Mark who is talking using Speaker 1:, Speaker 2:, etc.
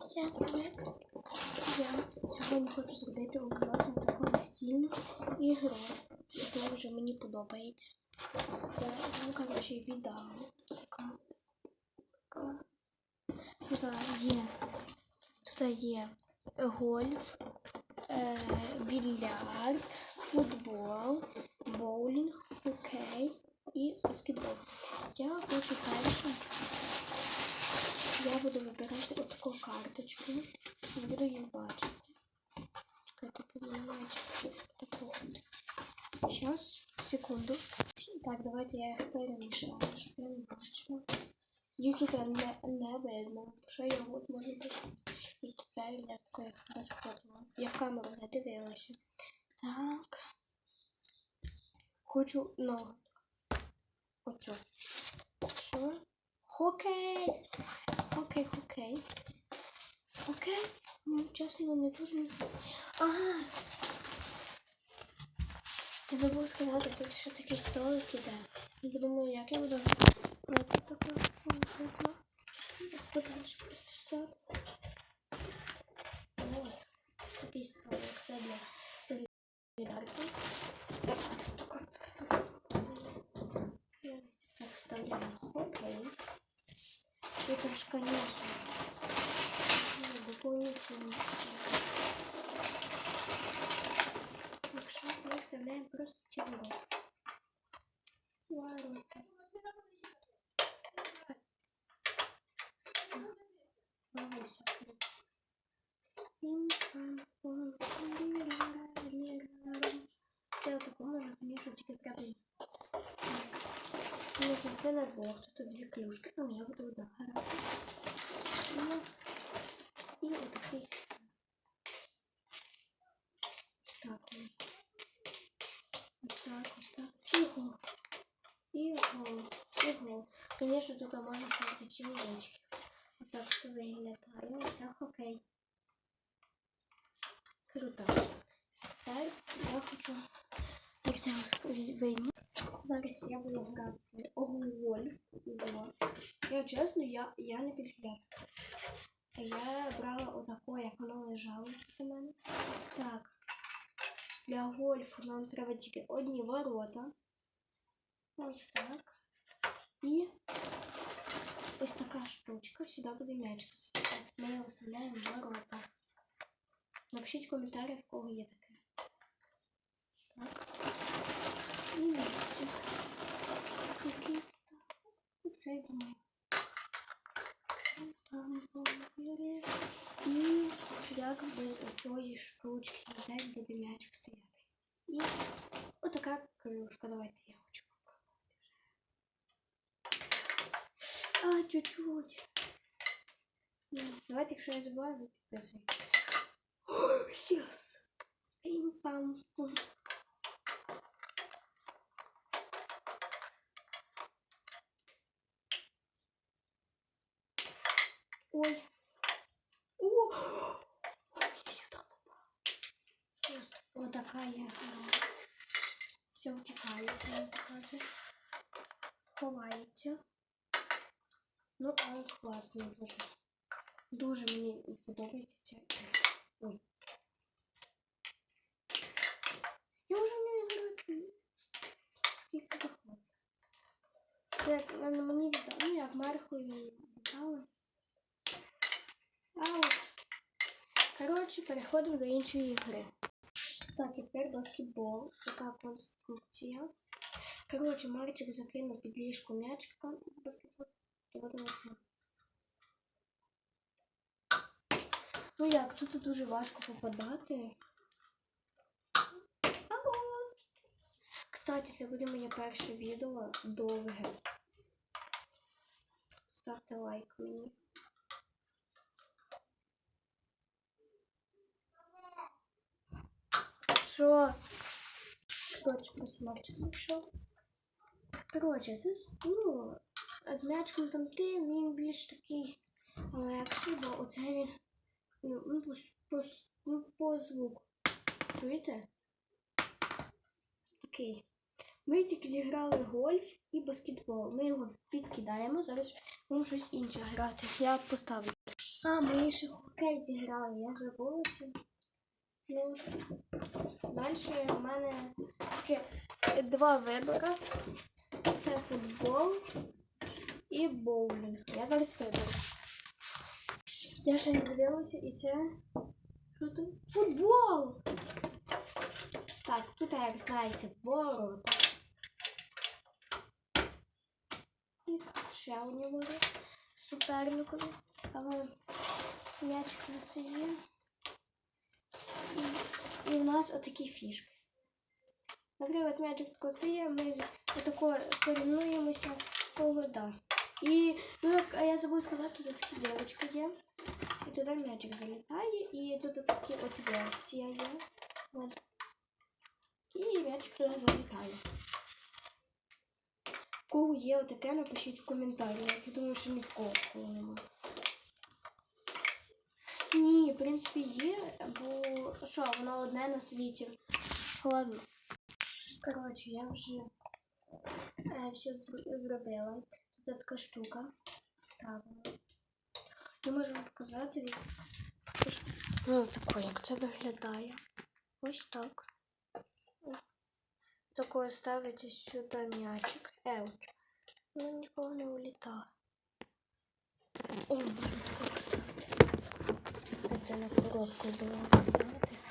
Speaker 1: Я сьогодні хочу зробити обзор на таку настільну ігру. І дуже мені подобається. Я вам, коротше, віддам. Така. Така. Тут є. Тут є гольф, е, більярд, футбол, боулінг, хокей і баскетбол. Я хочу перше. Я буду вибирати карточку. Буду її бачити. Чекайте. Таку от. Щас, секунду. Так, давайте я їх перемішаю, щоб я не бачила. Їх тут не, не видно, що я от можу бути. І тепер я такою розходила. Я в камеру не дивилася. Так. Хочу ногу. Оцю. Що? Хокей! Хокей, хокей. Окей. Ну, чесно, не дуже. Ага. Я забула сказати, тут ще такий столик іде. Я подумаю, як я буду грати таке. Подальше просто сяду. От. Такий столик. Це для це. Так, вставляємо хокей. Это ж, конечно, Це отаку можна, конечно, тільки зробити. Конечно, це на двох. Тут дві клюшки, але я буду одна грати. Ну, і отакий. Ось так. ось. Ось так, ось так. Ого. Ого. Ого. Конечно, тут можна ставити чоловічки. Отак все виглядає. Це хокей. Круто. Тепер я хочу, як це вийму. Зараз я буду грати гольф. Було. Я чесно, я, я не підглядаю. Я брала отако, як воно лежало у мене. Так. Для гольфу нам треба тільки одні ворота. Ось так. І ось така штучка. Сюди буде м'ячик. сидіти. Ми його вставляємо в ворота. Напишіть в коментарях, в кого є таке. Так. І м'ячик. Такий. Оце я думаю. Там повірі. І як без оцієї штучки десь буде м'ячик стояти. І отака клюшка. Давайте я хочу чуть-чуть. Ну, Давайте, якщо я забуваю, ви підписуйтесь. Єс! Пім-пам-пум. Ой. О! Ой, я сюда попала. Просто вот такая гра. Все втекает, прям покажу. Ховається. Ну, але класно дуже. Дуже мені подобається ця гра. Ой. Я вже не граю. Скільки заходить. Це як на мені віддали, ну як Мархові віддали. Ауч. Коротше, переходимо до іншої гри. Так, і тепер баскетбол. Така конструкція. Коротше, Марчик закинув під ліжко м'ячика баскетбол. Ну як, тут дуже важко попадати. Кстати, це буде моє перше відео довге. Ставте лайк мені. Що? Коротше, просто мальчик зайшов. Коротше, це ну, з м'ячком там ти, він більш такий легший, бо оце він ну, ну, по, по, ну, по звуку. Чуєте? Такий. Ми тільки зіграли гольф і баскетбол. Ми його відкидаємо. Зараз будемо щось інше грати. Я поставлю. А, ми ще хокей зіграли, я забулася. Ну, далі в мене таке два вибори. Це футбол і боулінг. Я зараз виберу. Я ще не дивилася і це. Що там? Футбол! Так, тут, як знаєте, ворота. І ще одні ворота суперникові. Але м'ячик у нас є. І, і в нас отакі фішки. Наприклад, м'ячик тако стає, ми отако соревнуємося, кого да. І ну, а я забув сказати, тут такі дірочки є. І туди м'ячик залітає, і тут такі отверстия є. От. І м'ячик туди залітає. У кого є отаке, напишіть в коментарях. Я думаю, що ні в кого такого нема. Ні, в принципі, є, бо що, воно одне на світі. Ладно. Коротше, я вже е, все зробила. Тут така штука ставила. Я можу вам показати. Ну, тако, як це виглядає. Ось так. Такое ставиться сюди м'ячик. Еуч. Ну, нікого не улітає. О, можна тако поставити. Це на коробку було поставити.